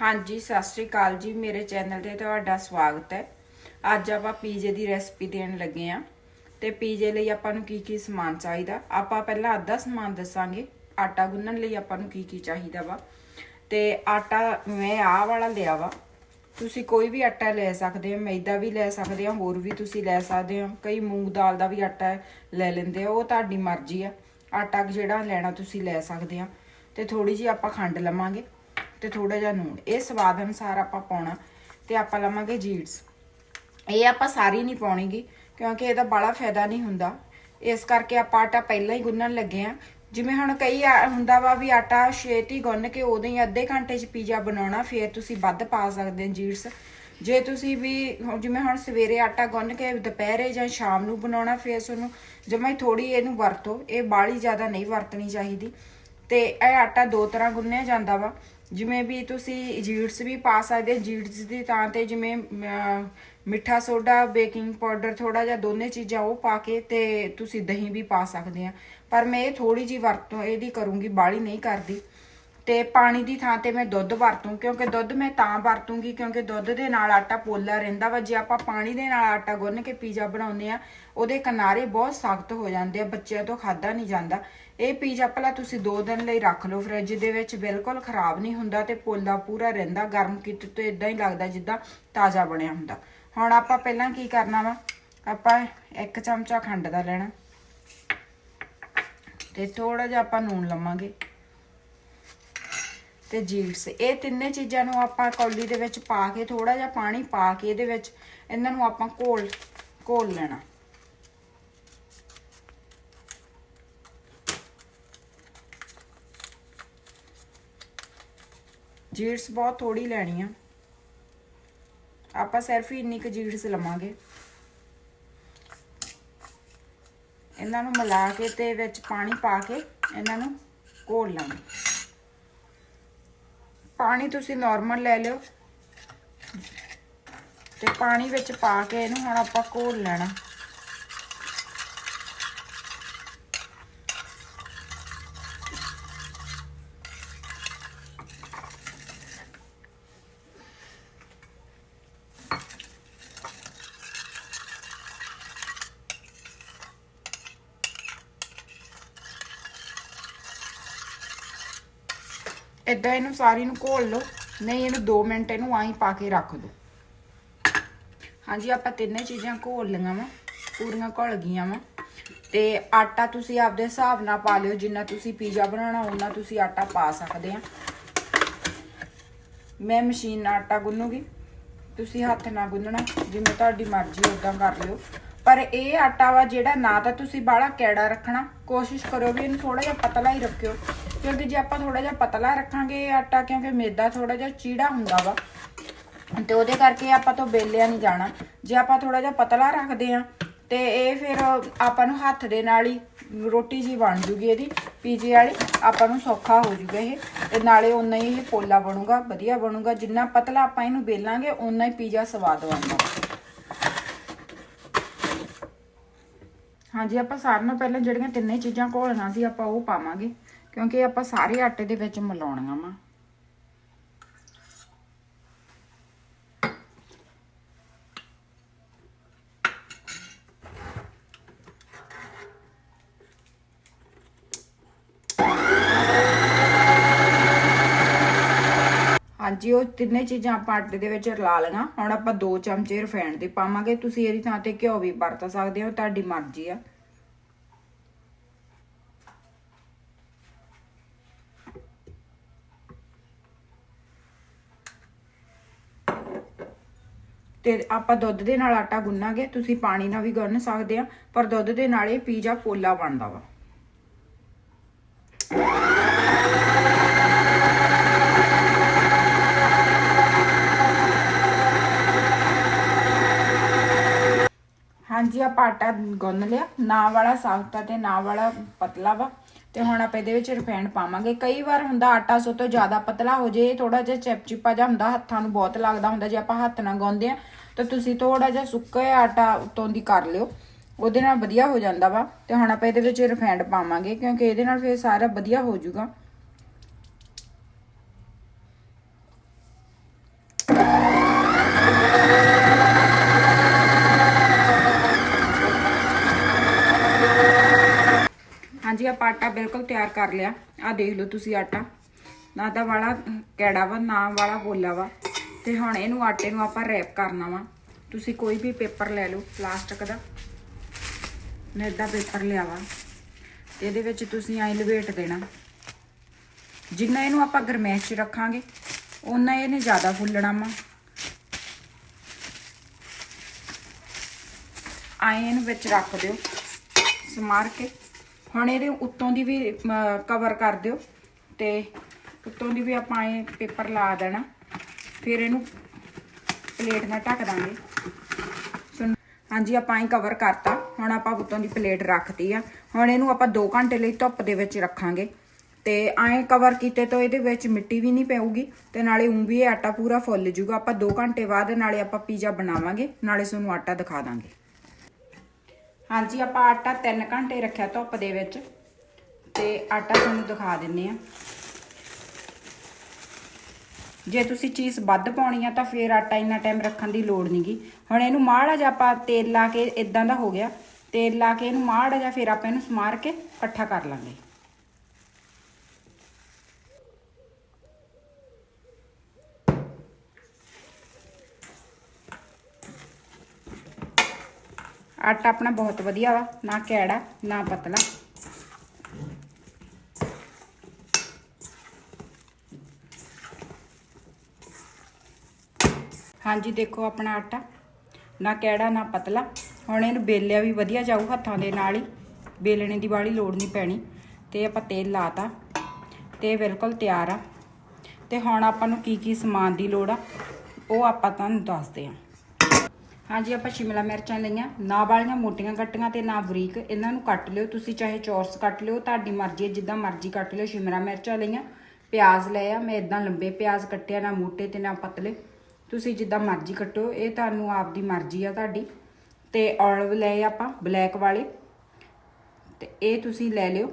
ਹਾਂਜੀ, ਸਤਿ ਸ਼੍ਰੀ ਅਕਾਲ ਜੀ। ਮੇਰੇ ਚੈਨਲ ਤੇ ਤੁਹਾਡਾ ਸਵਾਗਤ ਹੈ। ਅੱਜ ਆਪਾਂ ਪੀਜ਼ੇ ਦੀ ਰੈਸਪੀ ਦੇਣ ਲੱਗੇ ਆ ਤੇ ਪੀਜ਼ੇ ਲਈ ਆਪਾਂ ਨੂੰ ਕੀ ਕੀ ਸਮਾਨ ਚਾਹੀਦਾ? ਆਪਾਂ ਪਹਿਲਾਂ ਅੱਧਾ ਸਮਾਨ ਦੱਸਾਂਗੇ। ਆਟਾ ਗੁੰਨਣ ਲਈ ਆਪਾਂ ਨੂੰ ਕੀ ਕੀ ਚਾਹੀਦਾ ਵਾ? ਤੇ ਆਟਾ ਮੈਂ ਆਹ ਵਾਲਾ ਲਿਆ ਵਾ। ਤੁਸੀਂ ਕੋਈ ਵੀ ਆਟਾ ਲੈ ਸਕਦੇ ਹੋ, ਮੈਦਾ ਵੀ ਲੈ ਸਕਦੇ ਹੋ, ਹੋਰ ਵੀ ਤੁਸੀਂ ਲੈ ਸਕਦੇ ਹੋ। ਕਈ ਮੂੰਗ ਦਾਲ ਦਾ ਵੀ ਆਟਾ ਲੈ ਲੈਂਦੇ ਆ, ਉਹ ਤੁਹਾਡੀ ਮਰਜ਼ੀ ਆ। ਆਟਾ ਜਿਹੜਾ ਲੈਣਾ ਤੁਸੀਂ ਲੈ ਸਕਦੇ ਆ ਤੇ ਥੋੜੀ ਜਿਹੀ ਆਪਾਂ ਖੰਡ ਲਵਾਂਗੇ। ਤੇ ਥੋੜਾ ਜਿਹਾ ਨੂਣ। ਇਹ ਸਵਾਦ ਅਨੁਸਾਰ ਆਪਾਂ ਪਾਉਣਾ ਤੇ ਆਪਾਂ ਲਵਾਂਗੇ ਜੀਟਸ ਇਹ ਆਪਾਂ ਸਾਰੀ ਨਹੀਂ ਪਾਉਣੀਗੀ, ਕਿਉਂਕਿ ਇਹਦਾ ਬੜਾ ਫਾਇਦਾ ਨਹੀਂ ਹੁੰਦਾ। ਇਸ ਕਰਕੇ ਆਪਾਂ ਆਟਾ ਪਹਿਲਾਂ ਹੀ ਗੁੰਨਣ ਲੱਗੇ ਆ ਜਿਵੇਂ ਹੁਣ ਕਈ ਆ- ਹੁੰਦਾ ਵਾ ਵੀ ਆਟਾ ਛੇਤੀ ਗੁੰਨ ਕੇ ਉਦੋਂ ਹੀ ਅੱਧੇ ਘੰਟੇ 'ਚ ਪੀਜ਼ਾ ਬਣਾਉਣਾ, ਫਿਰ ਤੁਸੀਂ ਵੱਧ ਪਾ ਸਕਦੇ ਹੋ ਜੀਟਸ ਜੇ ਤੁਸੀਂ ਵੀ ਜਿਵੇਂ ਹੁਣ ਸਵੇਰੇ ਆਟਾ ਗੁੰਨ ਕੇ ਦੁਪਹਿਰੇ ਜਾਂ ਸ਼ਾਮ ਨੂੰ ਬਣਾਉਣਾ, ਫਿਰ ਤੁਹਾਨੂੰ ਜਮਾਂ ਹੀ ਥੋੜੀ ਇਹਨੂੰ ਵਰਤੋ। ਇਹ ਬਾਲੀ ਜ਼ਿਆਦਾ ਨਹੀਂ ਵਰਤਣੀ ਚਾਹੀਦੀ। ਤੇ ਇਹ ਆਟਾ ਦੋ ਤਰ੍ਹਾਂ ਗੁੰਨਿਆ ਜਾਂਦਾ ਵਾ। ਜਿਵੇਂ ਵੀ ਤੁਸੀਂ ਜੀਟਸ ਵੀ ਪਾ ਸਕਦੇ ਜੀਟਸ ਦੀ ਤਾਂ ਤੇ ਜਿਵੇਂ ਮਿੱਠਾ ਸੋਡਾ, ਬੇਕਿੰਗ ਪਾਊਡਰ ਥੋੜਾ ਜਿਹਾ ਦੋਨੇ ਚੀਜ਼ਾਂ ਉਹ ਪਾ ਕੇ ਤੇ ਤੁਸੀਂ ਦਹੀਂ ਵੀ ਪਾ ਸਕਦੇ ਆ। ਪਰ ਮੈਂ ਇਹ ਥੋੜੀ ਜੀ ਵਰਤੋਂ ਇਹਦੀ ਕਰੂੰਗੀ ਬਾਲੀ ਨਹੀਂ ਕਰਦੀ। ਤੇ ਪਾਣੀ ਦੀ ਥਾਂ ਤੇ ਮੈਂ ਦੁੱਧ ਵਰਤੂੰ, ਕਿਉਂਕਿ ਦੁੱਧ ਮੈਂ ਤਾਂ ਵਰਤੂੰਗੀ, ਕਿਉਂਕਿ ਦੁੱਧ ਦੇ ਨਾਲ ਆਟਾ ਪੋਲਾ ਰਹਿੰਦਾ ਵਾ। ਜੇ ਆਪਾਂ ਪਾਣੀ ਦੇ ਨਾਲ ਆਟਾ ਗੁੰਨ ਕੇ ਪੀਜ਼ਾ ਬਣਾਉਂਦੇ ਆ, ਉਹਦੇ ਕਿਨਾਰੇ ਬਹੁਤ ਸਖਤ ਹੋ ਜਾਂਦੇ ਆ, ਬੱਚਿਆਂ ਤੋਂ ਖਾਦਾ ਨਹੀਂ ਜਾਂਦਾ। ਇਹ ਪੀਜ਼ਾ ਭਲਾ ਤੁਸੀਂ 2 ਦਿਨ ਲਈ ਰੱਖ ਲਓ, ਫ੍ਰਿਜ ਦੇ ਵਿੱਚ ਬਿਲਕੁਲ ਖਰਾਬ ਨਹੀਂ ਹੁੰਦਾ ਤੇ ਪੋਲਾ ਪੂਰਾ ਰਹਿੰਦਾ, ਗਰਮ ਕੀਤੇ ਤੋਂ ਇਦਾਂ ਹੀ ਲੱਗਦਾ ਜਿੱਦਾਂ ਤਾਜ਼ਾ ਬਣਿਆ ਹੁੰਦਾ। ਹੁਣ ਆਪਾਂ ਪਹਿਲਾਂ ਕੀ ਕਰਨਾ ਵਾ? ਆਪਾਂ ਇੱਕ ਚਮਚਾ ਖੰਡ ਦਾ ਲੈਣਾ। ਤੇ ਥੋੜਾ ਜਿਹਾ ਆਪਾਂ ਨੂਣ ਲਵਾਂਗੇ। ਤੇ ਜੀਟਸ ਇਹ ਤਿੰਨੇ ਚੀਜ਼ਾਂ ਨੂੰ ਆਪਾਂ ਕੌਲੀ ਦੇ ਵਿੱਚ ਪਾ ਕੇ ਥੋੜਾ ਜਿਹਾ ਪਾਣੀ ਪਾ ਕੇ ਇਹਦੇ ਵਿੱਚ ਇਹਨਾਂ ਨੂੰ ਆਪਾਂ ਘੋਲ ਘੋਲ ਲੈਣਾ। ਜੀਟਸ ਬਹੁਤ ਥੋੜੀ ਲੈਣੀ ਆ ਆਪਾਂ ਸਿਰਫ ਹੀ ਇੰਨੀ ਕੁ ਜੀਟਸ ਲਵਾਂਗੇ। ਇਹਨਾਂ ਨੂੰ ਮਿਲਾ ਕੇ ਤੇ ਵਿੱਚ ਪਾਣੀ ਪਾ ਕੇ ਇਹਨਾਂ ਨੂੰ ਘੋਲ ਲਾਂਗੇ। ਪਾਣੀ ਤੁਸੀਂ ਨਾਰਮਲ ਲੈ ਲਿਓ ਤੇ ਪਾਣੀ ਵਿੱਚ ਪਾ ਕੇ ਇਹਨੂੰ ਹੁਣ ਆਪਾਂ ਘੋਲ ਲੈਣਾ। ਇਦਾਂ ਇਹਨੂੰ ਸਾਰੀ ਨੂੰ ਘੋਲ ਲਓ। ਨਹੀਂ, ਇਹਨੂੰ 2 ਮਿੰਟ ਇਹਨੂੰ ਆਹੀਂ ਪਾ ਕੇ ਰੱਖ ਦਿਓ ਹਾਂਜੀ, ਆਪਾਂ ਤਿੰਨੇ ਚੀਜ਼ਾਂ ਘੋਲ ਲਈਆਂ ਵਾ, ਪੂਰੀਆਂ ਘੁਲ ਗਈਆਂ ਵਾ। ਤੇ ਆਟਾ ਤੁਸੀਂ ਆਪਦੇ ਹਿਸਾਬ ਨਾਲ ਪਾ ਲਿਓ, ਜਿੰਨਾ ਤੁਸੀਂ ਪੀਜ਼ਾ ਬਣਾਉਣਾ ਉਹਨਾਂ ਤੁਸੀਂ ਆਟਾ ਪਾ ਸਕਦੇ ਆ। ਮੈਂ ਮਸ਼ੀਨ ਨਾਲ ਆਟਾ ਗੁੰਨੂਗੀ। ਤੁਸੀਂ ਹੱਥ ਨਾਲ ਗੁੰਨਣਾ, ਜਿਵੇਂ ਤੁਹਾਡੀ ਮਰਜ਼ੀ ਉਦਾਂ ਕਰ ਲਿਓ। ਪਰ ਇਹ ਆਟਾ ਵਾ ਜਿਹੜਾ ਨਾ ਤਾਂ ਤੁਸੀਂ ਬਾਹਲਾ ਕੈੜਾ ਰੱਖਣਾ। ਕੋਸ਼ਿਸ਼ ਕਰੋ ਵੀ ਇਹਨੂੰ ਥੋੜਾ ਜਿਹਾ ਪਤਲਾ ਹੀ ਰੱਖਿਓ। ਕਿਉਂਕਿ ਜੇ ਆਪਾਂ ਥੋੜਾ ਜਿਹਾ ਪਤਲਾ ਰੱਖਾਂਗੇ ਇਹ ਆਟਾ, ਕਿਉਂਕਿ ਮੈਦਾ ਥੋੜਾ ਜਿਹਾ ਚੀੜਾ ਹੁੰਦਾ ਵਾ, ਤੇ ਉਹਦੇ ਕਰਕੇ ਆਪਾਂ ਤੋਂ ਬੇਲਿਆ ਨਹੀਂ ਜਾਣਾ। ਜੇ ਆਪਾਂ ਥੋੜਾ ਜਿਹਾ ਪਤਲਾ ਰੱਖਦੇ ਆ ਤੇ ਇਹ ਫਿਰ ਆਪਾਂ ਨੂੰ ਹੱਥ ਦੇ ਨਾਲ ਹੀ ਰੋਟੀ ਜੀ ਬਣ ਜੂਗੀ ਇਹਦੀ, ਪੀਜੇ ਵਾਲੀ, ਆਪਾਂ ਨੂੰ ਸੌਖਾ ਹੋ ਜੂਗਾ ਇਹ। ਤੇ ਨਾਲੇ ਉਨਾ ਹੀ ਇਹ ਪੋਲਾ ਬਣੂਗਾ, ਵਧੀਆ ਬਣੂਗਾ, ਜਿੰਨਾ ਪਤਲਾ ਆਪਾਂ ਇਹਨੂੰ ਬੇਲਾਂਗੇ ਉਨਾ ਹੀ ਪੀਜ਼ਾ ਸਵਾਦ ਬਣਦਾ। ਹਾਂਜੀ, ਆਪਾਂ ਸਾਰਿਆਂ ਨੂੰ ਪਹਿਲਾਂ ਜਿਹੜੀਆਂ ਤਿੰਨੇ ਚੀਜ਼ਾਂ ਘੋਲਣਾ ਸੀ, ਆਪਾਂ ਉਹ ਪਾਵਾਂਗੇ। ਕਿਉਂਕਿ ਆਪਾਂ ਸਾਰੇ ਆਟੇ ਦੇ ਵਿੱਚ ਮਿਲਾਉਣੀਆਂ ਵਾ। ਹਾਂਜੀ, ਉਹ ਤਿੰਨੇ ਚੀਜ਼ਾਂ ਆਪਾਂ ਆਟੇ ਦੇ ਵਿੱਚ ਰਲਾ ਲਈਆਂ। ਹੁਣ ਆਪਾਂ 2 ਚਮਚੇ ਰਿਫਾਈਨਡ ਦੇ ਪਾਵਾਂਗੇ। ਤੁਸੀਂ ਇਹਦੀ ਥਾਂ ਤੇ ਘਿਓ ਵੀ ਵਰਤ ਸਕਦੇ ਹੋ, ਤੁਹਾਡੀ ਮਰਜ਼ੀ ਆ। ਤੇ ਆਪਾਂ ਦੁੱਧ ਦੇ ਨਾਲ ਆਟਾ ਗੁੰਨਾਂਗੇ, ਤੁਸੀਂ ਪਾਣੀ ਨਾਲ ਵੀ ਗੁੰਨ ਸਕਦੇ ਆ, ਪਰ ਦੁੱਧ ਦੇ ਨਾਲ ਇਹ ਪੀਜ਼ਾ ਪੋਲਾ ਬਣਦਾ ਵਾ। ਹਾਂਜੀ, ਆਪਾਂ ਆਟਾ ਗੁੰਨ ਲਿਆ। ਨਾ ਵਾਲਾ ਸਖਤ ਤੇ ਨਾ ਵਾਲਾ ਪਤਲਾ ਵਾ। ਤੇ ਹੁਣ ਆਪਾਂ ਇਹਦੇ ਵਿੱਚ ਰਿਫਾਈਂਡ ਪਾਵਾਂਗੇ। ਕਈ ਵਾਰ ਹੁੰਦਾ ਆਟਾ ਸੋ ਤੋਂ ਜ਼ਿਆਦਾ ਪਤਲਾ ਹੋ ਜੇ ਥੋੜਾ ਜਿਹਾ ਚਿਪਚਿਪਾ ਜਿਹਾ ਹੁੰਦਾ, ਹੱਥਾਂ ਨੂੰ ਬਹੁਤ ਲੱਗਦਾ ਹੁੰਦਾ, ਜੇ ਆਪਾਂ ਹੱਥ ਨਾਲ ਗਾਉਂਦੇ ਆ ਤਾਂ ਤੁਸੀਂ ਥੋੜਾ ਜਿਹਾ ਸੁੱਕਾ ਆਟਾ ਉਤੋਂ ਦੀ ਕਰ ਲਿਓ। ਉਹਦੇ ਨਾਲ ਵਧੀਆ ਹੋ ਜਾਂਦਾ ਵਾ। ਤੇ ਹੁਣ ਆਪਾਂ ਇਹਦੇ ਵਿੱਚ ਰਿਫਾਈਂਡ ਪਾਵਾਂਗੇ, ਕਿਉਂਕਿ ਇਹਦੇ ਨਾਲ ਫਿਰ ਸਾਰਾ ਵਧੀਆ ਹੋ ਜਾਊਗਾ। ਆਟਾ ਬਿਲਕੁਲ ਤਿਆਰ ਕਰ ਲਿਆ। ਆ ਦੇਖ ਲਓ ਤੁਸੀਂ ਆਟਾ। ਨਾ ਤਾਂ ਵਾਲਾ ਕੈੜਾ ਵਾ, ਨਾ ਵਾਲਾ ਪੋਲਾ ਵਾ। ਤੇ ਹੁਣ ਇਹਨੂੰ ਆਟੇ ਨੂੰ ਆਪਾਂ ਰੈਪ ਕਰਨਾ ਵਾ। ਤੁਸੀਂ ਕੋਈ ਵੀ ਪੇਪਰ ਲੈ ਲਓ ਪਲਾਸਟਿਕ ਦਾ। ਮੈਂ ਏਦਾਂ ਪੇਪਰ ਲਿਆ ਵਾ। ਤੇ ਇਹਦੇ ਵਿੱਚ ਤੁਸੀਂ ਐਂ ਲਵੇਟ ਦੇਣਾ। ਜਿੰਨਾ ਇਹਨੂੰ ਆਪਾਂ ਗਰਮੈਸ਼ 'ਚ ਰੱਖਾਂਗੇ ਉਨਾ ਇਹਨੇ ਜ਼ਿਆਦਾ ਫੁੱਲਣਾ ਵਾ। ਆਏ ਇਹਨੂੰ ਵਿੱਚ ਰੱਖ ਦਿਓ। ਸਮਾਰ ਕੇ। ਹੁਣ ਇਹਦੇ ਉੱਤੋਂ ਦੀ ਵੀ ਕਵਰ ਕਰ ਦਿਓ ਤੇ ਉੱਤੋਂ ਦੀ ਵੀ ਆਪਾਂ ਇਹ ਪੇਪਰ ਲਾ ਦੇਣਾ। ਫਿਰ ਇਹਨੂੰ ਪਲੇਟ ਨਾਲ ਢੱਕ ਦਾਂਗੇ। ਸੁਣ ਹਾਂਜੀ, ਆਪਾਂ ਇਹ ਕਵਰ ਕਰਤਾ। ਹੁਣ ਆਪਾਂ ਉੱਤੋਂ ਦੀ ਪਲੇਟ ਰੱਖਤੀ ਆ। ਹੁਣ ਇਹਨੂੰ ਆਪਾਂ 2 ਘੰਟੇ ਲਈ ਧੁੱਪ ਦੇ ਵਿੱਚ ਰੱਖਾਂਗੇ। ਤੇ ਐਂ ਕਵਰ ਕੀਤੇ ਤੋਂ ਇਹਦੇ ਵਿੱਚ ਮਿੱਟੀ ਵੀ ਨਹੀਂ ਪਊਗੀ ਤੇ ਨਾਲੇ ਉਂ ਵੀ ਇਹ ਆਟਾ ਪੂਰਾ ਫੁੱਲ ਜੂਗਾ। ਆਪਾਂ 2 ਘੰਟੇ ਬਾਅਦ ਨਾਲੇ ਆਪਾਂ ਪੀਜ਼ਾ ਬਣਾਵਾਂਗੇ। ਨਾਲੇ ਤੁਹਾਨੂੰ ਆਟਾ ਦਿਖਾ ਦਾਂਗੇ। ਹਾਂਜੀ, ਆਪਾਂ ਆਟਾ 3 ਘੰਟੇ ਰੱਖਿਆ ਧੁੱਪ ਦੇ ਵਿੱਚ ਤੇ ਆਟਾ ਤੁਹਾਨੂੰ ਦਿਖਾ ਦਿੰਨੇ ਆ। ਜੇ ਤੁਸੀਂ ਚੀਜ਼ ਵੱਧ ਪਾਉਣੀ ਆ ਤਾਂ ਫੇਰ ਆਟਾ ਇੰਨਾ ਟਾਈਮ ਰੱਖਣ ਦੀ ਲੋੜ ਨਹੀਂਗੀ ਹੁਣ ਇਹਨੂੰ ਮਾੜਾ ਜਿਹਾ ਆਪਾਂ ਤੇਲ ਲਾ ਕੇ ਇਦਾਂ ਦਾ ਹੋ ਗਿਆ। ਤੇਲ ਲਾ ਕੇ ਇਹਨੂੰ ਮਾੜਾ ਜਿਹਾ ਫੇਰ ਆਪਾਂ ਇਹਨੂੰ ਸਮਾਰ ਕੇ ਇਕੱਠਾ ਕਰ ਲਾਂਗੇ। ਆਟਾ ਆਪਣਾ ਬਹੁਤ ਵਧੀਆ ਵਾ, ਨਾ ਕੈੜਾ, ਨਾ ਪਤਲਾ। ਹਾਂਜੀ, ਦੇਖੋ ਆਪਣਾ ਆਟਾ। ਨਾ ਕੈੜਾ, ਨਾ ਪਤਲਾ। ਹੁਣ ਇਹਨੂੰ ਬੇਲਿਆ ਵੀ ਵਧੀਆ ਜਾਊ ਹੱਥਾਂ ਦੇ ਨਾਲ ਹੀ। ਬੇਲਣੇ ਦੀ ਵਾਲੀ ਲੋੜ ਨਹੀਂ ਪੈਣੀ। ਤੇ ਆਪਾਂ ਤੇਲ ਲਾਤਾ। ਤੇ ਇਹ ਬਿਲਕੁਲ ਤਿਆਰ ਆ। ਤੇ ਹੁਣ ਆਪਾਂ ਨੂੰ ਕੀ ਕੀ ਸਮਾਨ ਦੀ ਲੋੜ ਆ, ਉਹ ਆਪਾਂ ਤੁਹਾਨੂੰ ਦੱਸਦੇ ਹਾਂ ਹਾਂਜੀ, ਆਪਾਂ ਸ਼ਿਮਲਾ ਮਿਰਚਾਂ ਲਈਆਂ। ਨਾ ਵਾਲੀਆਂ ਮੋਟੀਆਂ ਕੱਟੀਆਂ ਤੇ ਨਾ ਬਰੀਕ। ਇਹਨਾਂ ਨੂੰ ਕੱਟ ਲਿਓ। ਤੁਸੀਂ ਚਾਹੇ ਚੌਰਸ ਕੱਟ ਲਿਓ, ਤੁਹਾਡੀ ਮਰਜ਼ੀ ਹੈ। ਜਿੱਦਾਂ ਮਰਜ਼ੀ ਕੱਟ ਲਿਓ। ਸ਼ਿਮਲਾ ਮਿਰਚਾਂ ਲਈਆਂ। ਪਿਆਜ਼ ਲਏ ਆ। ਮੈਂ ਇਦਾਂ ਲੰਬੇ ਪਿਆਜ਼ ਕੱਟਿਆ, ਨਾ ਮੋਟੇ ਤੇ ਨਾ ਪਤਲੇ। ਤੁਸੀਂ ਜਿੱਦਾਂ ਮਰਜ਼ੀ ਕੱਟੋ। ਇਹ ਤੁਹਾਨੂੰ ਆਪਦੀ ਮਰਜ਼ੀ ਆ ਤੁਹਾਡੀ। ਤੇ ਔਲਵ ਲਏ ਆਪਾਂ ਬਲੈਕ ਵਾਲੇ। ਤੇ ਇਹ ਤੁਸੀਂ ਲੈ ਲਿਓ।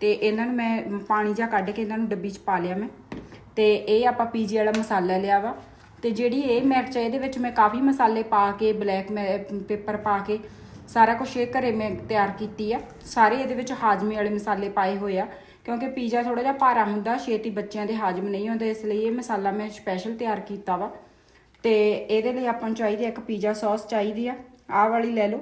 ਤੇ ਇਹਨਾਂ ਨੂੰ ਮੈਂ ਪਾਣੀ ਜਾਂ ਕੱਢ ਕੇ ਇਹਨਾਂ ਨੂੰ ਡੱਬੀ 'ਚ ਪਾ ਲਿਆ ਮੈਂ। ਤੇ ਇਹ ਆਪਾਂ ਪੀਜੀ ਵਾਲਾ ਮਸਾਲਾ ਲਿਆ ਵਾ। ਤੇ ਜਿਹੜੀ ਇਹ ਮਿਰਚ ਹੈ, ਇਹਦੇ ਵਿੱਚ ਮੈਂ ਕਾਫੀ ਮਸਾਲੇ ਪਾ ਕੇ, ਬਲੈਕ ਪੇਪਰ ਪਾ ਕੇ ਸਾਰਾ ਕੁਝ ਇਹ ਘਰੇ ਮੈਂ ਤਿਆਰ ਕੀਤੀ ਆ। ਸਾਰੇ ਇਹਦੇ ਵਿੱਚ ਹਾਜ਼ਮੇ ਵਾਲੇ ਮਸਾਲੇ ਪਾਏ ਹੋਏ ਆ, ਕਿਉਂਕਿ ਪੀਜ਼ਾ ਥੋੜਾ ਜਿਹਾ ਭਾਰਾ ਹੁੰਦਾ, ਛੇਤੀ ਬੱਚਿਆਂ ਦੇ ਹਾਜ਼ਮ ਨਹੀਂ ਹੁੰਦੇ, ਇਸ ਲਈ ਇਹ ਮਸਾਲਾ ਮੈਂ ਸਪੈਸ਼ਲ ਤਿਆਰ ਕੀਤਾ ਵਾ। ਤੇ ਇਹਦੇ ਲਈ ਆਪਾਂ ਨੂੰ ਚਾਹੀਦੀ ਆ ਇੱਕ ਪੀਜ਼ਾ ਸੌਸ ਚਾਹੀਦੀ ਆ। ਆਹ ਵਾਲੀ ਲੈ ਲਓ।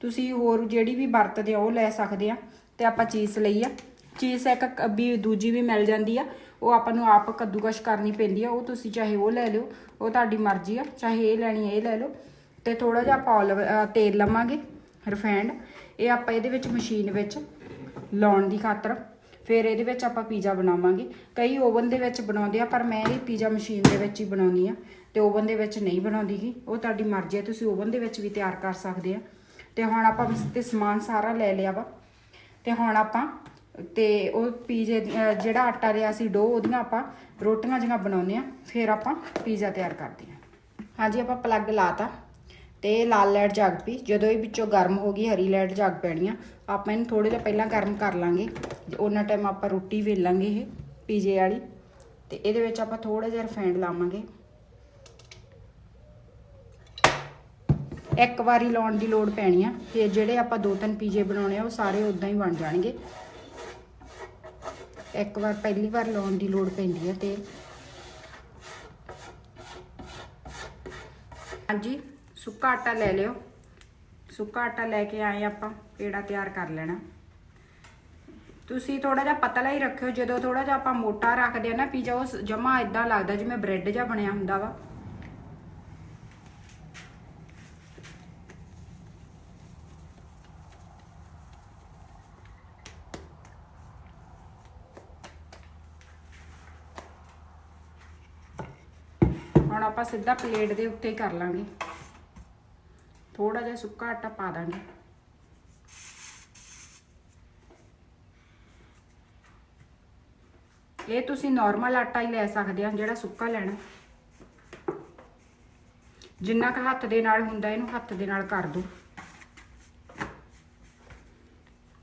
ਤੁਸੀਂ ਹੋਰ ਜਿਹੜੀ ਵੀ ਵਰਤਦੇ ਆ, ਉਹ ਲੈ ਸਕਦੇ ਆ। ਤੇ ਆਪਾਂ ਚੀਜ਼ ਲਈ ਆ। ਚੀਜ਼ ਇੱਕ ਵੀ ਦੂਜੀ ਵੀ ਮਿਲ ਜਾਂਦੀ ਆ। ਉਹ ਆਪਾਂ ਨੂੰ ਆਪ ਕੱਦੂਕਸ਼ ਕਰਨੀ ਪੈਂਦੀ ਆ ਉਹ ਤੁਸੀਂ ਚਾਹੇ ਉਹ ਲੈ ਲਿਓ ਉਹ ਤੁਹਾਡੀ ਮਰਜ਼ੀ ਆ ਚਾਹੇ ਇਹ ਲੈਣੀ ਇਹ ਲੈ ਲਓ। ਤੇ ਥੋੜਾ ਜਿਹਾ ਆਪਾਂ olive, ਤੇਲ ਲਵਾਂਗੇ ਰਿਫਾਈਂਡ ਇਹ ਆਪਾਂ ਇਹਦੇ ਵਿੱਚ ਮਸ਼ੀਨ ਵਿੱਚ ਲਾਉਣ ਦੀ ਖਾਤਰ ਫਿਰ ਇਹਦੇ ਵਿੱਚ ਆਪਾਂ ਪੀਜ਼ਾ ਬਣਾਵਾਂਗੇ। ਕਈ ਓਵਨ ਦੇ ਵਿੱਚ ਬਣਾਉਂਦੇ ਆ ਪਰ ਮੈਂ ਇਹ ਪੀਜ਼ਾ ਮਸ਼ੀਨ ਦੇ ਵਿੱਚ ਹੀ ਬਣਾਉਣੀ ਆ। ਤੇ ਓਵਨ ਦੇ ਵਿੱਚ ਨਹੀਂ ਬਣਾਉਂਦੀਗੀ ਉਹ ਤੁਹਾਡੀ ਮਰਜ਼ੀ ਹੈ ਤੁਸੀਂ ਓਵਨ ਦੇ ਵਿੱਚ ਵੀ ਤਿਆਰ ਕਰ ਸਕਦੇ ਆ। ਤੇ ਹੁਣ ਆਪਾਂ ਤੇ ਸਮਾਨ ਸਾਰਾ ਲੈ ਲਿਆ ਵਾ। ਤੇ ਹੁਣ ਆਪਾਂ ਤੇ ਉਹ ਪੀਜ਼ੇ ਦੀ- ਜਿਹੜਾ ਆਟਾ ਲਿਆ ਸੀ ਡੋ, ਉਹਦੀਆਂ ਆਪਾਂ ਰੋਟੀਆਂ ਜਿਹੀਆਂ ਬਣਾਉਂਦੇ ਆ ਫਿਰ ਆਪਾਂ ਪੀਜ਼ਾ ਤਿਆਰ ਕਰਦੇ ਆ ਹਾਂਜੀ, ਆਪਾਂ ਪਲੱਗ ਲਾਤਾ ਤੇ ਇਹ ਲਾਲ ਲਾਈਟ ਜਗ ਪਈ। ਜਦੋਂ ਇਹ ਵਿੱਚੋਂ ਗਰਮ ਹੋ ਗਈ, ਹਰੀ ਲਾਈਟ ਜਗ ਪੈਣੀ ਆ। ਆਪਾਂ ਇਹਨੂੰ ਥੋੜੇ ਜਿਹਾ ਪਹਿਲਾਂ ਗਰਮ ਕਰ ਲਾਂਗੇ। ਉਹਨਾਂ ਟਾਈਮ ਆਪਾਂ ਰੋਟੀ ਵੇਲਾਂਗੇ ਇਹ ਪੀਜ਼ੇ ਵਾਲੀ। ਤੇ ਇਹਦੇ ਵਿੱਚ ਆਪਾਂ ਥੋੜਾ ਜਿਹਾ ਰਿਫਾਈਂਡ ਲਾਵਾਂਗੇ। ਇੱਕ ਵਾਰੀ ਲਾਉਣ ਦੀ ਲੋੜ ਪੈਣੀ ਆ। ਤੇ ਜਿਹੜੇ ਆਪਾਂ ਦੋ ਤਿੰਨ ਪੀਜ਼ੇ ਬਣਾਉਣੇ ਆ, ਉਹ ਸਾਰੇ ਉਦਾਂ ਹੀ ਬਣ ਜਾਣਗੇ। ਇੱਕ ਵਾਰ ਪਹਿਲੀ ਵਾਰ ਲਾਉਣ ਦੀ ਲੋੜ ਪੈਂਦੀ ਹੈ ਤੇ ਹਾਂਜੀ, ਸੁੱਕਾ ਆਟਾ ਲੈ ਲਿਓ। ਸੁੱਕਾ ਆਟਾ ਲੈ ਕੇ ਆਏ ਆਪਾਂ, ਪੇੜਾ ਤਿਆਰ ਕਰ ਲੈਣਾ। ਤੁਸੀਂ ਥੋੜਾ ਜਿਹਾ ਪਤਲਾ ਹੀ ਰੱਖਿਓ, ਜਦੋਂ ਥੋੜਾ ਜਿਹਾ ਆਪਾਂ ਮੋਟਾ ਰੱਖਦੇ ਆ ਨਾ, ਪੀਜ਼ਾ, ਉਹ ਜਮਾ ਇਦਾਂ ਲੱਗਦਾ ਜਿਵੇਂ ਬ੍ਰੈਡ ਜਿਹਾ ਬਣਿਆ ਹੁੰਦਾ ਵਾ ਹੁਣ ਆਪਾਂ ਸਿੱਧਾ ਪਲੇਟ ਦੇ ਉੱਤੇ ਹੀ ਕਰ ਲਾਂਗੇ। ਥੋੜਾ ਜਿਹਾ ਸੁੱਕਾ ਆਟਾ ਪਾ ਦਾਂਗੇ। ਇਹ ਤੁਸੀਂ ਨਾਰਮਲ ਆਟਾ ਹੀ ਲੈ ਸਕਦੇ ਆ ਜਿਹੜਾ ਸੁੱਕਾ ਲੈਣਾ। ਜਿੰਨਾ ਕੁ ਹੱਥ ਦੇ ਨਾਲ ਹੁੰਦਾ, ਇਹਨੂੰ ਹੱਥ ਦੇ ਨਾਲ ਕਰ ਦਿਓ।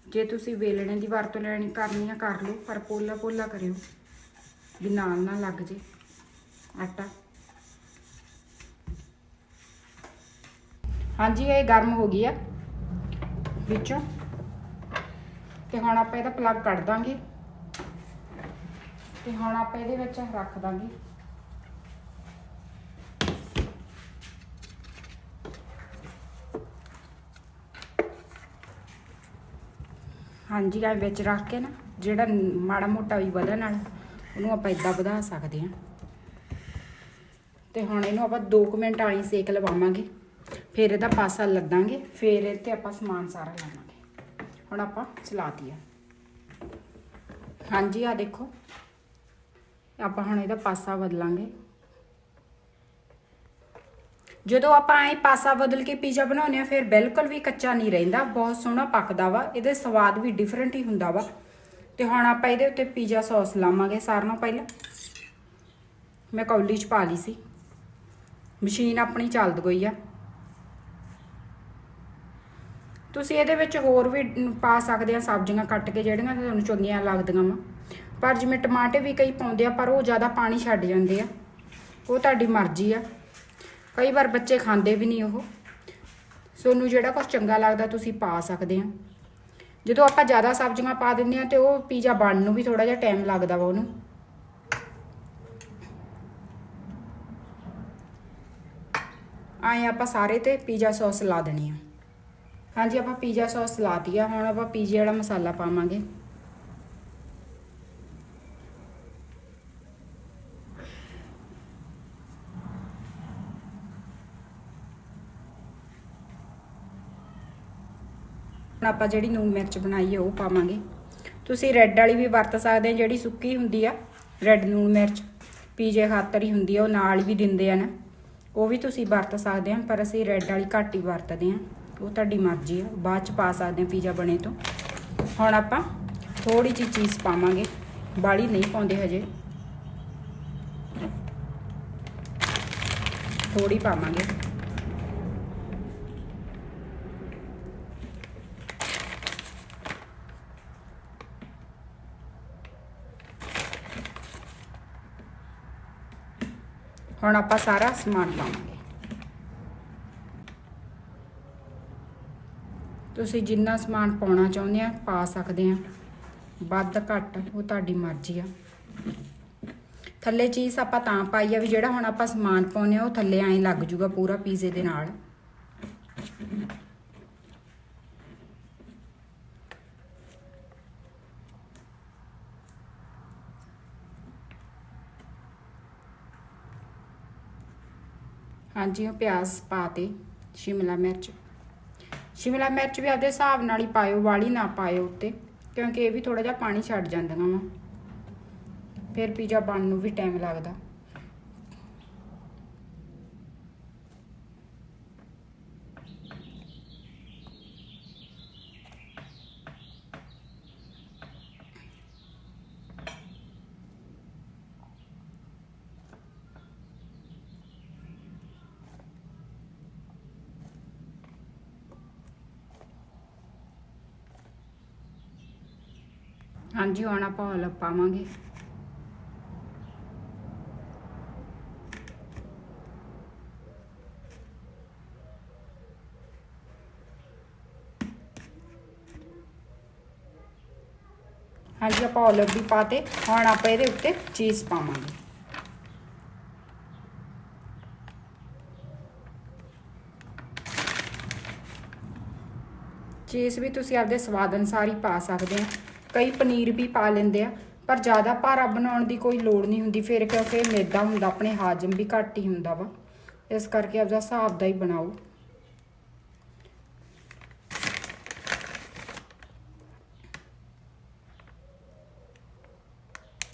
ਜੇ ਤੁਸੀਂ ਵੇਲਣੇ ਦੀ ਵਰਤੋਂ ਲੈਣੀ, ਕਰਨੀ ਆ, ਕਰ ਲਓ, ਪਰ ਪੋਲਾ ਪੋਲਾ ਕਰਿਓ। ਵੀ ਨਾਲ ਨਾ ਲੱਗ ਜੇ ਆਟਾ। ਹਾਂਜੀ, ਇਹ ਗਰਮ ਹੋ ਗਈ ਆ। ਵਿੱਚੋਂ। ਤੇ ਹੁਣ ਆਪਾਂ ਇਹਦਾ ਪਲੱਗ ਕੱਢ ਦਾਂਗੇ। ਤੇ ਹੁਣ ਆਪਾਂ ਇਹਦੇ ਵਿੱਚ ਰੱਖ ਦਾਂਗੇ। ਹਾਂਜੀ ਐ ਵਿੱਚ ਰੱਖ ਕੇ ਨਾ, ਜਿਹੜਾ ਮਾੜਾ ਮੋਟਾ ਵੀ ਵਧਣ ਵਾਲਾ, ਉਹਨੂੰ ਆਪਾਂ ਇਦਾਂ ਵਧਾ ਸਕਦੇ ਹਾਂ। ਤੇ ਹੁਣ ਇਹਨੂੰ ਆਪਾਂ 2 ਮਿੰਟ ਆਈ ਸੇਕ ਲਵਾਵਾਂਗੇ। ਫਿਰ ਇਹਦਾ ਪਾਸਾ ਲੱਦਾਂਗੇ, ਫਿਰ ਇਹ ਤੇ ਆਪਾਂ ਸਮਾਨ ਸਾਰਾ ਲਾਵਾਂਗੇ। ਹੁਣ ਆਪਾਂ ਚਲਾ ਆ ਹਾਂਜੀ ਆ ਦੇਖੋ। ਆਪਾਂ ਹੁਣ ਇਹਦਾ ਪਾਸਾ ਬਦਲਾਂਗੇ। ਜਦੋਂ ਆਪਾਂ ਇਹ ਪਾਸਾ ਬਦਲ ਕੇ ਪੀਜ਼ਾ ਬਣਾਉਂਦੇ ਆ ਫਿਰ ਬਿਲਕੁਲ ਵੀ ਕੱਚਾ ਨਹੀਂ ਰਹਿੰਦਾ, ਬਹੁਤ ਸੋਹਣਾ ਪੱਕਦਾ ਵਾ, ਇਹਦੇ ਸਵਾਦ ਵੀ ਡਿਫਰੈਂਟ ਹੀ ਹੁੰਦਾ ਵਾ। ਤੇ ਹੁਣ ਆਪਾਂ ਇਹਦੇ ਉੱਤੇ ਪੀਜ਼ਾ ਸੌਸ ਲਾਵਾਂਗੇ ਸਾਰਿਆਂ ਨਾਲੋਂ ਪਹਿਲਾਂ। ਮੈਂ ਕੌਲੀ 'ਚ ਪਾ ਲਈ ਸੀ। ਮਸ਼ੀਨ ਆਪਣੀ ਚੱਲਦ ਗਈ ਆ। ਤੁਸੀਂ ਇਹਦੇ ਵਿੱਚ ਹੋਰ ਵੀ ਪਾ ਸਕਦੇ ਆ ਸਬਜ਼ੀਆਂ ਕੱਟ ਕੇ ਜਿਹੜੀਆਂ ਤੁਹਾਨੂੰ ਚੰਗੀਆਂ ਲੱਗਦੀਆਂ ਵਾ। ਪਰ ਜਿਵੇਂ ਟਮਾਟਰ ਵੀ ਕਈ ਪਾਉਂਦੇ ਆ, ਪਰ ਉਹ ਜ਼ਿਆਦਾ ਪਾਣੀ ਛੱਡ ਜਾਂਦੇ ਆ। ਉਹ ਤੁਹਾਡੀ ਮਰਜ਼ੀ ਆ। ਕਈ ਵਾਰ ਬੱਚੇ ਖਾਂਦੇ ਵੀ ਨਹੀਂ ਉਹ। ਤੁਹਾਨੂੰ ਜਿਹੜਾ ਕੁਝ ਚੰਗਾ ਲੱਗਦਾ ਤੁਸੀਂ ਪਾ ਸਕਦੇ ਆ। ਜਦੋਂ ਆਪਾਂ ਜ਼ਿਆਦਾ ਸਬਜ਼ੀਆਂ ਪਾ ਦਿੰਦੇ ਆ ਤੇ ਉਹ ਪੀਜ਼ਾ ਬਣਨ ਨੂੰ ਵੀ ਥੋੜਾ ਜਿਹਾ ਟਾਈਮ ਲੱਗਦਾ ਵਾ ਉਹਨੂੰ। ਆਏ ਆਪਾਂ ਸਾਰੇ ਤੇ ਪੀਜ਼ਾ ਸੌਸ ਲਾ ਦੇਣੀ ਆ। ਹਾਂਜੀ, ਆਪਾਂ ਪੀਜ਼ਾ ਸੌਸ ਲਾਤੀ ਆ। ਹੁਣ ਆਪਾਂ ਪੀਜ਼ੇ ਵਾਲਾ ਮਸਾਲਾ ਪਾਵਾਂਗੇ। ਹੁਣ ਆਪਾਂ ਜਿਹੜੀ ਨੂਨ ਮਿਰਚ ਬਣਾਈ ਹੈ ਉਹ ਪਾਵਾਂਗੇ। ਤੁਸੀਂ ਰੈੱਡ ਵਾਲੀ ਵੀ ਵਰਤ ਸਕਦੇ ਆ, ਜਿਹੜੀ ਸੁੱਕੀ ਹੁੰਦੀ ਆ। ਰੈੱਡ ਨੂਨ ਮਿਰਚ ਪੀਜ਼ੇ ਖਾਤਰ ਹੀ ਹੁੰਦੀ ਆ, ਉਹ ਨਾਲ ਵੀ ਦਿੰਦੇ ਆ ਨਾ ਉਹ ਵੀ ਤੁਸੀਂ ਵਰਤ ਸਕਦੇ ਆ, ਪਰ ਅਸੀਂ ਰੈੱਡ ਵਾਲੀ ਘੱਟ ਹੀ ਵਰਤਦੇ ਆ। ਉਹ ਤੁਹਾਡੀ ਮਰਜ਼ੀ ਆ, ਬਾਅਦ ਚ ਪਾ ਸਕਦੇ ਆ ਪੀਜ਼ਾ ਬਣੇ ਤੋਂ। ਹੁਣ ਆਪਾਂ ਥੋੜੀ ਜਿਹੀ ਚੀਜ਼ ਪਾਵਾਂਗੇ ਬਾੜੀ ਨਹੀਂ ਪਾਉਂਦੇ ਹਜੇ। ਥੋੜੀ ਪਾਵਾਂਗੇ। ਹੁਣ ਆਪਾਂ ਸਾਰਾ ਸਮਾਨ ਪਾਵਾਂਗੇ। ਤੁਸੀਂ ਜਿੰਨਾ ਸਮਾਨ ਪਾਉਣਾ ਚਾਹੁੰਦੇ ਆ, ਪਾ ਸਕਦੇ ਆ। ਵੱਧ ਘੱਟ, ਉਹ ਤੁਹਾਡੀ ਮਰਜ਼ੀ ਆ। ਥੱਲੇ ਚੀਜ਼ ਆਪਾਂ ਤਾਂ ਪਾਈ ਆ ਵੀ ਜਿਹੜਾ ਹੁਣ ਆਪਾਂ ਸਮਾਨ ਪਾਉਨੇ ਆ, ਉਹ ਥੱਲੇ ਐਂ ਲੱਗ ਜੂਗਾ ਪੂਰਾ ਪੀਜ਼ੇ ਦੇ ਨਾਲ। ਹਾਂਜੀ, ਉਹ ਪਿਆਜ਼ ਪਾਤੇ ਸ਼ਿਮਲਾ ਮਿਰਚ। ਸ਼ਿਮਲਾ ਮਿਰਚ ਵੀ ਆਪਦੇ ਹਿਸਾਬ ਨਾਲ ਹੀ ਪਾਇਓ, ਵਾਲੀ ਨਾ ਪਾਇਓ ਉੱਤੇ, ਕਿਉਂਕਿ ਇਹ ਵੀ ਥੋੜਾ ਜਿਹਾ ਪਾਣੀ ਛੱਡ ਜਾਂਦੀਆਂ ਵਾ। ਫਿਰ ਪੀਜ਼ਾ ਬਣਨ ਨੂੰ ਵੀ ਟਾਈਮ ਲੱਗਦਾ। ਹਾਂਜੀ, ਹੁਣ ਆਪਾਂ ਔਲ ਪਾਵਾਂਗੇ। ਹਾਂਜੀ, ਆਪਾਂ ਔਲਵ ਵੀ ਪਾਤੇ। ਹੁਣ ਆਪਾਂ ਇਹਦੇ ਉੱਤੇ ਚੀਜ਼ ਪਾਵਾਂਗੇ। ਚੀਜ਼ ਵੀ ਤੁਸੀਂ ਆਪਦੇ ਸਵਾਦ ਅਨੁਸਾਰ ਹੀ ਪਾ ਸਕਦੇ ਹੋ। ਕਈ ਪਨੀਰ ਵੀ ਪਾ ਲੈਂਦੇ ਆ, ਪਰ ਜ਼ਿਆਦਾ ਭਾਰਾ ਬਣਾਉਣ ਦੀ ਕੋਈ ਲੋੜ ਨਹੀਂ ਹੁੰਦੀ, ਫਿਰ ਕਿਉਂਕਿ ਇਹ ਮੈਦਾ ਹੁੰਦਾ, ਆਪਣੇ ਹਾਜਮ ਵੀ ਘੱਟ ਹੀ ਹੁੰਦਾ ਵਾ। ਇਸ ਕਰਕੇ ਆਪਦਾ ਹਿਸਾਬ ਦਾ ਹੀ ਬਣਾਓ।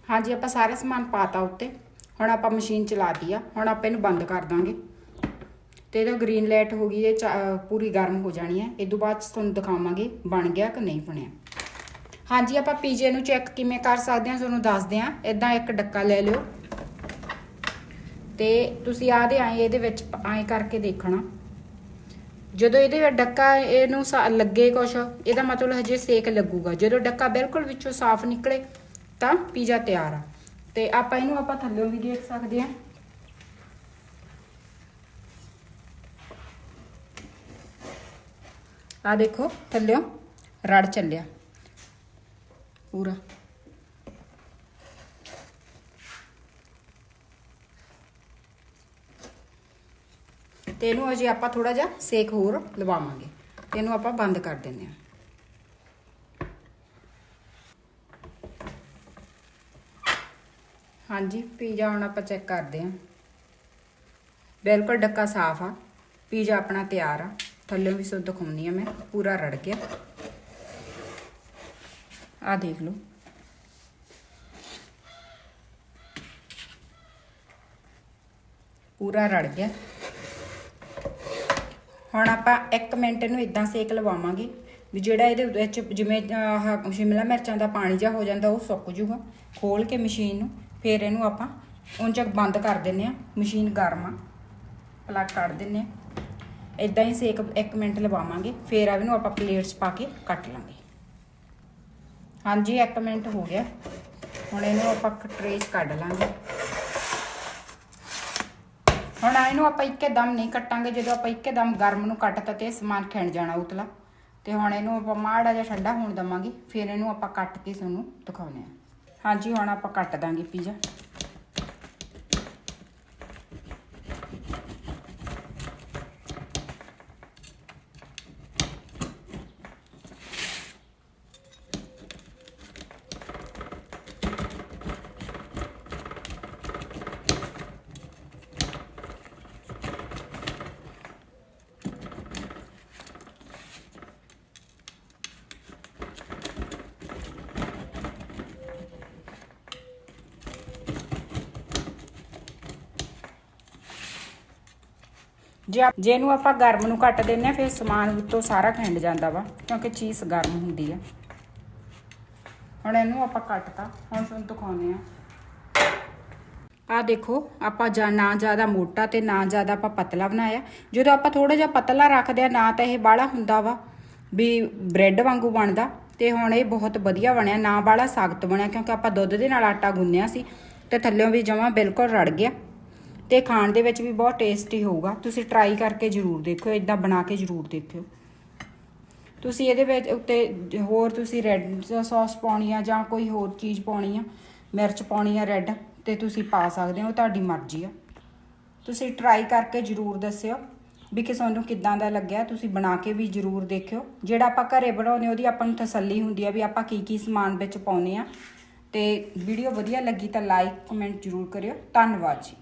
ਹਾਂਜੀ, ਆਪਾਂ ਸਾਰੇ ਸਮਾਨ ਪਾਤਾ ਉੱਤੇ। ਹੁਣ ਆਪਾਂ ਮਸ਼ੀਨ ਚਲਾਤੀ ਆ, ਹੁਣ ਆਪਾਂ ਇਹਨੂੰ ਬੰਦ ਕਰ ਦਾਂਗੇ। ਤੇ ਇਹਦਾ ਗ੍ਰੀਨ ਲਾਈਟ ਹੋ ਗਈ, ਇਹ ਚਾ- ਪੂਰੀ ਗਰਮ ਹੋ ਜਾਣੀ ਹੈ ਇਹ ਤੋਂ ਬਾਅਦ ਤੁਹਾਨੂੰ ਦਿਖਾਵਾਂਗੇ ਬਣ ਗਿਆ ਕਿ ਨਹੀਂ ਬਣਿਆ। ਹਾਂਜੀ, ਆਪਾਂ ਪੀਜੇ ਨੂੰ ਚੈੱਕ ਕਿਵੇਂ ਕਰ ਸਕਦੇ ਹਾਂ, ਤੁਹਾਨੂੰ ਦੱਸਦੇ ਹਾਂ। ਇਦਾਂ ਇੱਕ ਡੱਕਾ ਲੈ ਲਿਓ। ਤੇ ਤੁਸੀਂ ਆਦੇ ਆਏ, ਇਹਦੇ ਵਿੱਚ ਆਏ ਕਰਕੇ ਦੇਖਣਾ। ਜਦੋਂ ਇਹਦੇ ਡੱਕਾ ਇਹਨੂੰ ਲੱਗੇ ਕੁਛ, ਇਹਦਾ ਮਤਲਬ ਹਜੇ ਸੇਕ ਲੱਗੂਗਾ। ਜਦੋਂ ਡੱਕਾ ਬਿਲਕੁਲ ਵਿੱਚੋਂ ਸਾਫ਼ ਨਿਕਲੇ, ਤਾਂ ਪੀਜ਼ਾ ਤਿਆਰ ਆ। ਤੇ ਆਪਾਂ ਇਹਨੂੰ ਆਪਾਂ ਥੱਲੇੋਂ ਵੀ ਦੇਖ ਸਕਦੇ ਹਾਂ। ਆ ਦੇਖੋ ਥੱਲਿਓਂ ਰੜ ਚੱਲਿਆ। ਪੂਰਾ। ਤੇ ਇਹਨੂੰ ਅਜੇ ਆਪਾਂ ਥੋੜਾ ਜਿਹਾ ਸੇਕ ਹੋਰ ਲਵਾਵਾਂਗੇ। ਤੇ ਇਹਨੂੰ ਆਪਾਂ ਬੰਦ ਕਰ ਦਿੰਦੇ ਹਾਂ। ਹਾਂਜੀ, ਪੀਜ਼ਾ ਹੁਣ ਆਪਾਂ ਚੈੱਕ ਕਰਦੇ ਹਾਂ। ਬਿਲਕੁਲ ਡੱਕਾ ਸਾਫ਼ ਆ। ਪੀਜ਼ਾ ਆਪਣਾ ਤਿਆਰ ਆ। ਥੱਲੇ ਵੀ ਸੋ ਦਿਖਾਉਣੀ ਆ ਮੈਂ, ਪੂਰਾ ਰੜ ਗਿਆ। ਆ ਦੇਖ ਲਓ। ਪੂਰਾ ਰੜ ਗਿਆ। ਹੁਣ ਆਪਾਂ 1 ਮਿੰਟ ਇਹਨੂੰ ਇਦਾਂ ਸੇਕ ਲਵਾਵਾਂਗੇ ਵੀ ਜਿਹੜਾ ਇਹਦੇ ਵਿੱਚ ਜਿਵੇਂ, ਆਹ ਸ਼ਿਮਲਾ ਮਿਰਚਾਂ ਦਾ ਪਾਣੀ ਜਿਹਾ ਹੋ ਜਾਂਦਾ, ਉਹ ਸੁੱਕ ਜੂਗਾ ਖੋਲ ਕੇ ਮਸ਼ੀਨ ਨੂੰ, ਫਿਰ ਇਹਨੂੰ ਆਪਾਂ ਉਂਝ ਬੰਦ ਕਰ ਦਿੰਨੇ ਆ ਮਸ਼ੀਨ ਗਰਮ ਆ, ਪਲੱਗ ਕੱਢ ਦਿੰਨੇ ਆ ਇਦਾਂ ਹੀ ਸੇਕ 1 ਮਿੰਟ ਲਵਾਵਾਂਗੇ, ਫਿਰ ਆ ਇਹਨੂੰ ਆਪਾਂ ਪਲੇਟਸ ਪਾ ਕੇ ਕੱਟ ਲਾਂਗੇ। ਹਾਂਜੀ 1 ਮਿੰਟ ਹੋ ਗਿਆ। ਹੁਣ ਇਹਨੂੰ ਆਪਾਂ ਟਰੇ 'ਚ ਕੱਢ ਲਾਂਗੇ। ਹੁਣ ਇਹਨੂੰ ਆਪਾਂ ਇੱਕੇ ਦਮ ਨਹੀਂ ਕੱਟਾਂਗੇ, ਜਦੋਂ ਆਪਾਂ ਇੱਕੇ ਦਮ ਗਰਮ ਨੂੰ ਕੱਟਤਾ ਤੇ ਇਹ ਸਮਾਨ ਖਿੰਡ ਜਾਣਾ ਉਤਲਾ। ਤੇ ਹੁਣ ਇਹਨੂੰ ਆਪਾਂ ਮਾੜਾ ਜਿਹਾ ਠੰਡਾ ਹੋਣ ਦਵਾਂਗੇ, ਫਿਰ ਇਹਨੂੰ ਆਪਾਂ ਕੱਟ ਕੇ ਤੁਹਾਨੂੰ ਦਿਖਾਉਨੇ ਆ ਹਾਂਜੀ, ਹੁਣ ਆਪਾਂ ਕੱਟ ਦਾਂਗੇ ਪੀਜ਼ਾ। ਜੇ ਜੇ ਇਹਨੂੰ ਆਪਾਂ ਗਰਮ ਨੂੰ ਕੱਟ ਦਿੰਨੇ ਆ ਫਿਰ ਸਮਾਨ ਉੱਤੋਂ ਸਾਰਾ ਖਿੰਡ ਜਾਂਦਾ ਵਾ, ਕਿਉਂਕਿ ਚੀਜ਼ ਗਰਮ ਹੁੰਦੀ ਆ। ਹੁਣ ਇਹਨੂੰ ਆਪਾਂ ਕੱਟਤਾ, ਹੁਣ ਤੁਹਾਨੂੰ ਦਿਖਾਉਂਦੇ ਆ ਆ ਦੇਖੋ, ਆਪਾਂ ਜਾਂ ਨਾ ਜ਼ਿਆਦਾ ਮੋਟਾ ਤੇ ਨਾ ਜ਼ਿਆਦਾ ਆਪਾਂ ਪਤਲਾ ਬਣਾਇਆ। ਜਦੋਂ ਆਪਾਂ ਥੋੜਾ ਜਿਹਾ ਪਤਲਾ ਰੱਖਦੇ ਆ ਨਾ ਤਾਂ ਇਹ ਬਾਹਲਾ ਹੁੰਦਾ ਵਾ ਵੀ ਬ੍ਰੈਡ ਵਾਂਗੂ ਬਣਦਾ। ਤੇ ਹੁਣ ਇਹ ਬਹੁਤ ਵਧੀਆ ਬਣਿਆ, ਨਾ ਬਾਹਲਾ ਸਖਤ ਬਣਿਆ, ਕਿਉਂਕਿ ਆਪਾਂ ਦੁੱਧ ਦੇ ਨਾਲ ਆਟਾ ਗੁੰਨਿਆ ਸੀ ਤੇ ਥੱਲਿਓਂ ਵੀ ਜਮਾ ਬਿਲਕੁਲ ਰੜ ਗਿਆ। ਤੇ ਖਾਣ ਦੇ ਵਿੱਚ ਵੀ ਬਹੁਤ ਟੇਸਟੀ ਹੋਊਗਾ। ਤੁਸੀਂ ਟਰਾਈ ਕਰਕੇ ਜ਼ਰੂਰ ਦੇਖਿਓ ਇਦਾਂ ਬਣਾ ਕੇ ਜ਼ਰੂਰ ਦੇਖਿਓ। ਤੁਸੀਂ ਇਹਦੇ ਵਿੱਚ ਉੱਤੇ ਹੋਰ ਤੁਸੀਂ ਰੈੱਡ ਸੌਸ ਪਾਉਣੀ ਆ ਜਾਂ ਕੋਈ ਹੋਰ ਚੀਜ਼ ਪਾਉਣੀ ਆ, ਮਿਰਚ ਪਾਉਣੀ ਆ ਰੈੱਡ ਤੇ ਤੁਸੀਂ ਪਾ ਸਕਦੇ ਹੋ ਤੁਹਾਡੀ ਮਰਜ਼ੀ ਆ। ਤੁਸੀਂ ਟਰਾਈ ਕਰਕੇ ਜ਼ਰੂਰ ਦੱਸਿਓ ਵੀ ਕਿ ਤੁਹਾਨੂੰ ਕਿੱਦਾਂ ਦਾ ਲੱਗਿਆ, ਤੁਸੀਂ ਬਣਾ ਕੇ ਵੀ ਜ਼ਰੂਰ ਦੇਖਿਓ। ਜਿਹੜਾ ਆਪਾਂ ਘਰੇ ਬਣਾਉਂਦੇ ਉਹਦੀ ਆਪਾਂ ਨੂੰ ਤਸੱਲੀ ਹੁੰਦੀ ਆ ਵੀ ਆਪਾਂ ਕੀ ਕੀ ਸਮਾਨ ਵਿੱਚ ਪਾਉਨੇ ਆ। ਤੇ ਵੀਡੀਓ ਵਧੀਆ ਲੱਗੀ ਤਾਂ ਲਾਈਕ ਕਮੈਂਟ ਜ਼ਰੂਰ ਕਰਿਓ। ਧੰਨਵਾਦ ਜੀ।